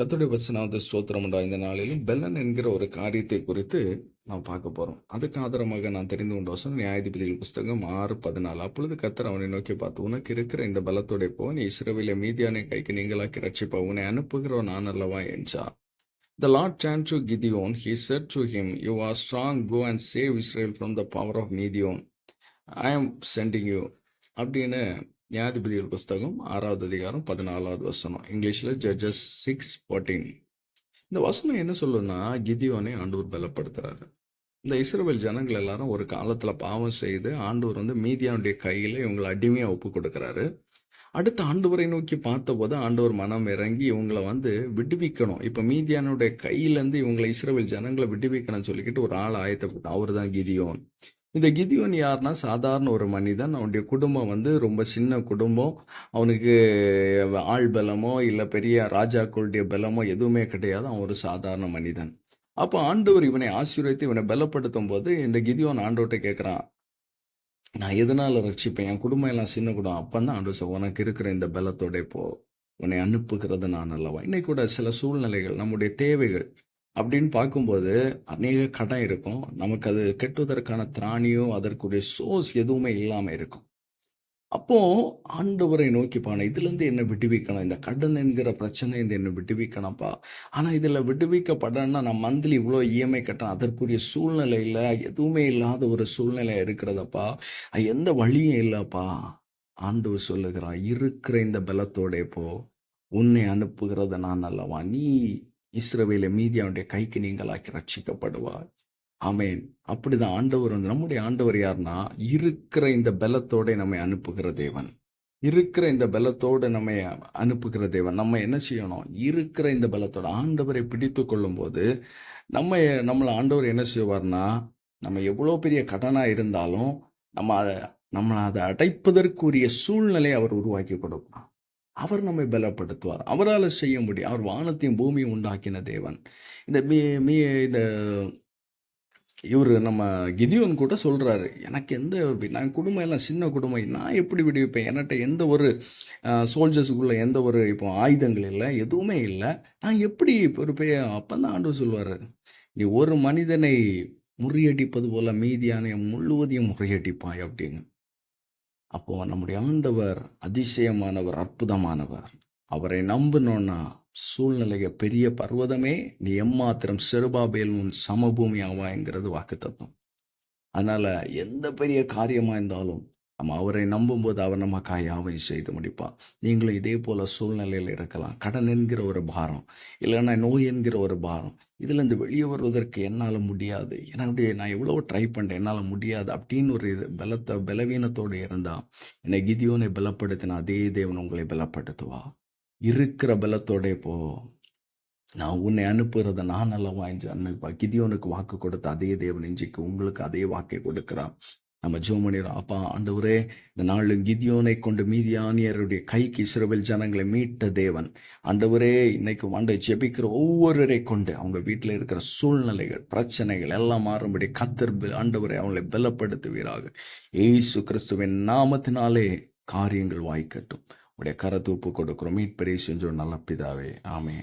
கத்துடைய வசனாவது ஸ்தோத்திரம் உண்டா? இந்த நாளிலும் பெல்லன் என்கிற ஒரு காரியத்தை குறித்து நாம் பார்க்க போகிறோம் அதுக்கு ஆதாரமாக நான் தெரிந்து கொண்ட வசனம் நியாயாதிபதிகள் புஸ்தகம் ஆறு பதினாலு. அப்பொழுது கத்தர் அவனை நோக்கி பார்த்து உனக்கு இருக்கிற இந்த பலத்தோட போ. நீ இஸ்ரவேலை மீதியான கைக்கு நீங்களாக்கி ரட்சிப்பா உன்னை அனுப்புகிறோம் நான் அல்லவா? என்றார். The lord said to Gideon he said to him you are strong go and save Israel from the power of Midian I am sending you அப்படின்னு நியாயாதிபதிகள் புஸ்தகம் ஆறாவது அதிகாரம் பதினாலாவது வசனம் இங்கிலீஷில் ஜட்ஜஸ் சிக்ஸ் ஃபோர்டீன் இந்த வசனம் என்ன சொல்லுன்னா கிதியோனை ஆண்டவர் பலப்படுத்துறாரு. இந்த இஸ்ரோவேல் ஜனங்கள் எல்லாரும் ஒரு காலத்துல பாவம் செய்து ஆண்டவர் வந்து மீதியானுடைய கையில இவங்களை அடிமையா ஒப்பு கொடுக்குறாரு. அடுத்த ஆண்டவரை நோக்கி பார்த்தபோது ஆண்டவர் மனம் இறங்கி இவங்களை வந்து விடுவிக்கணும். இப்ப மீதியானுடைய கையிலேருந்து இவங்களை இஸ்ரோவேல் ஜனங்களை விடுவிக்கணும்னு சொல்லிக்கிட்டு ஒரு ஆள் ஆயத்தப்பட்டு அவர் தான் கிதியோன். இந்த கிதியோன் யாருன்னா சாதாரண ஒரு மனிதன். அவனுடைய குடும்பம் வந்து ரொம்ப சின்ன குடும்பம். அவனுக்கு ஆள் பலமோ இல்லை பெரிய ராஜாக்களுடைய பலமோ எதுவுமே கிடையாது. அவன் ஒரு சாதாரண மனிதன். அப்போ ஆண்டவர் இவனை ஆசீர்வதித்து இவனை பலப்படுத்தும் போது இந்த கிதியோன் ஆண்டவர்கிட்ட கேட்குறான் நான் எதனால ரட்சிப்பேன்? என் குடும்பம் எல்லாம் சின்ன குடும்பம். அப்பந்தான் ஆண்டு சொல் உனக்கு இருக்கிற இந்த பலத்தோட இப்போ உன்னை அனுப்புகிறது நான் அல்லவா? இன்னைக்கு கூட சில சூழ்நிலைகள் நம்முடைய தேவைகள் அப்படின்னு பார்க்கும்போது அநேக கடன் இருக்கும். நமக்கு அது கெட்டுவதற்கான திராணியோ அதற்குரிய சோர்ஸ் எதுவுமே இல்லாமல் இருக்கும். அப்போ ஆண்டவரை நோக்கிப்பான இதுலேருந்து என்ன விடுவிக்கணும்? இந்த கடன் என்கிற பிரச்சனை இந்த என்ன விடுவிக்கணும்ப்பா. ஆனால் இதில் விடுவிக்கப்படன்னா நான் மந்த்லி இவ்வளோ இஎம்ஐ கட்டணும். அதற்குரிய சூழ்நிலையில் எதுவுமே இல்லாத ஒரு சூழ்நிலை இருக்கிறதப்பா. எந்த வழியும் இல்லைப்பா. ஆண்டவர் சொல்லுகிறான் இருக்கிற இந்த பலத்தோட போ. உன்னை அனுப்புகிறத நான் அல்லவா? நீ இஸ்ரவேலை மீதி அவனுடைய கைக்கு நீங்களாக்கி ரட்சிக்கப்படுவார் அமேன் அப்படிதான் ஆண்டவர் வந்து நம்முடைய ஆண்டவர் யாருன்னா இருக்கிற இந்த பலத்தோட நம்மை அனுப்புகிற தேவன். இருக்கிற இந்த பலத்தோடு நம்மை அனுப்புகிற தேவன். நம்ம என்ன செய்யணும்? இருக்கிற இந்த பலத்தோட ஆண்டவரை பிடித்து கொள்ளும் போது நம்ம நம்மளை ஆண்டவர் என்ன செய்வார்னா நம்ம எவ்வளோ பெரிய கடனாக இருந்தாலும் நம்ம அதை நம்மளை அதை அடைப்பதற்குரிய சூழ்நிலை அவர் உருவாக்கி கொடுப்பார். அவர் நம்மை பலப்படுத்துவார். அவரால் செய்ய முடியும். அவர் வானத்தையும் பூமியும் உண்டாக்கின தேவன். இந்த மீ மீ இந்த இவர் நம்ம கிதியோன் கூட சொல்கிறாரு எனக்கு எந்த நான் குடும்பம் எல்லாம் சின்ன குடும்பம் நான் எப்படி விடுவிப்பேன்? என்கிட்ட எந்த ஒரு சோல்ஜர்ஸுக்குள்ள எந்த ஒரு இப்போ ஆயுதங்கள் இல்லை எதுவுமே இல்லை. நான் எப்படி ஒரு பெரிய அப்பந்தான் ஆண்டு சொல்வார் நீ ஒரு மனிதனை முறியடிப்பது போல மீதியான முழுவதையும் முறியடிப்பாய் அப்படின்னு. அப்போ நம்முடைய ஆண்டவர் அதிசயமானவர் அற்புதமானவர். அவரை நம்பினோன்னா சூழ்நிலைய பெரிய பர்வதமே நீ எம்மாத்திரம் செருபாபேல் உன் சமபூமி ஆவாங்கிறது வாக்கு தத்துவம் அதனால எந்த பெரிய காரியமா இருந்தாலும் நம்ம அவரை நம்பும்போது அவர் நமக்காக யாவையும் செய்து முடிப்பார் நீங்களும் இதே போல சூழ்நிலையில் இருக்கலாம். கடன் என்கிற ஒரு பாரம் இல்லைன்னா நோய் என்கிற ஒரு பாரம். இதுலேருந்து வெளியே வருவதற்கு என்னால் முடியாது. என்னுடைய நான் எவ்வளோ ட்ரை பண்ணுறேன் என்னால் முடியாது அப்படின்னு ஒரு இது பலத்தை பலவீனத்தோடு இருந்தால் என்னை கிதியோனை பலப்படுத்தின அதே தேவன் உங்களை பலப்படுத்துவா. இருக்கிற பலத்தோடே போ. நான் உன்னை அனுப்புகிறத நான் நல்லா வாங்கி அன்னைப்பா கிதியோனுக்கு வாக்கு கொடுத்த அதே தேவன் இன்றைக்கு உங்களுக்கு அதே வாக்கை கொடுக்குறான் நம்ம ஜோமணியர் அப்பா ஆண்டவரே இந்த நாளில் கிதியோனை கொண்டு மீதியானியருடைய கைக்கு சிறுவில் ஜனங்களை மீட்ட தேவன். ஆண்டவரே இன்னைக்கு ஆண்டை ஜெபிக்கிற ஒவ்வொருவரை கொண்டு அவங்க வீட்டில் இருக்கிற சூழ்நிலைகள் பிரச்சனைகள் எல்லாம் மாறும்படி கத்தர் ஆண்டவரை அவங்களை பலப்படுத்துவீராக. ஏசு கிறிஸ்துவின் நாமத்தினாலே காரியங்கள் வாய்க்கட்டும். உடைய கரத்தூப்பு கொடுக்கிறோம். மீட்பரே செஞ்சோம் நல்ல பிதாவே. ஆமே